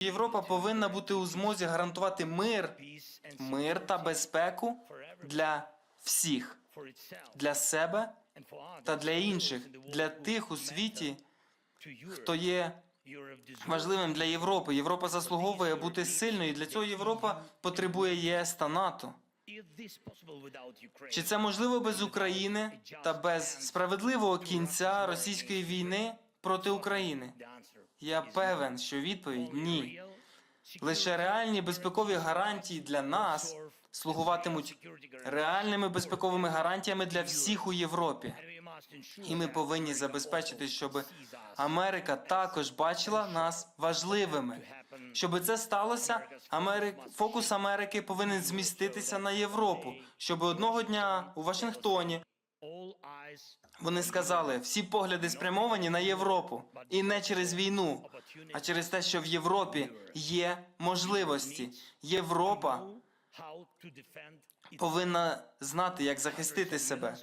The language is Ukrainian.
Європа повинна бути у змозі гарантувати мир, мир та безпеку для всіх, для себе та для інших, для тих у світі, хто є важливим для Європи. Європа заслуговує бути сильною. і Для цього Європа потребує ЄС та НАТО. Чи це можливо без України та без справедливого кінця російської війни проти України? Я певен, що відповідь ні. Лише реальні безпекові гарантії для нас слугуватимуть реальними безпековими гарантіями для всіх у Європі. І ми повинні забезпечити, щоб Америка також бачила нас важливими. Щоб це сталося, Америк... фокус Америки повинен зміститися на Європу, щоб одного дня у Вашингтоні вони сказали, всі погляди спрямовані на Європу, і не через війну, а через те, що в Європі є можливості. Європа повинна знати, як захистити себе.